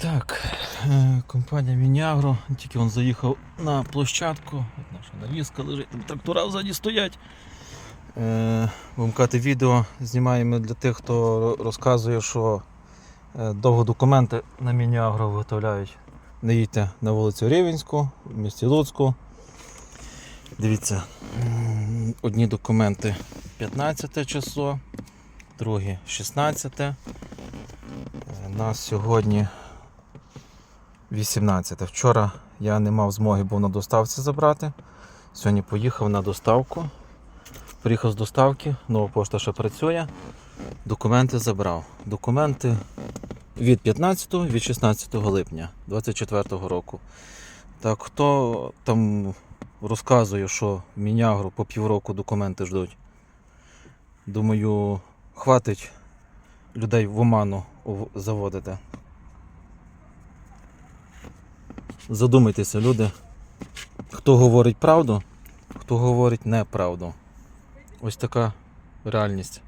Так, е, компанія Мінягро. Тільки він заїхав на площадку. От наша навіска лежить, там трактора взаді стоять. Е, Будемо казати, відео знімаємо для тих, хто розказує, що е, довго документи на Мінягро виготовляють. Не їдьте на вулицю Рівенську, в місті Луцьку. Дивіться, одні документи 15 число, другі 16. Е, Нас сьогодні 18. Вчора я не мав змоги, був на доставці забрати. Сьогодні поїхав на доставку. Приїхав з доставки, нова пошта ще працює. Документи забрав. Документи від 15 від 16 липня 24 року. Так, хто там розказує, що Мінягру по півроку документи ждуть. Думаю, хватить людей в оману заводити. Задумайтеся, люди, хто говорить правду, хто говорить неправду. Ось така реальність.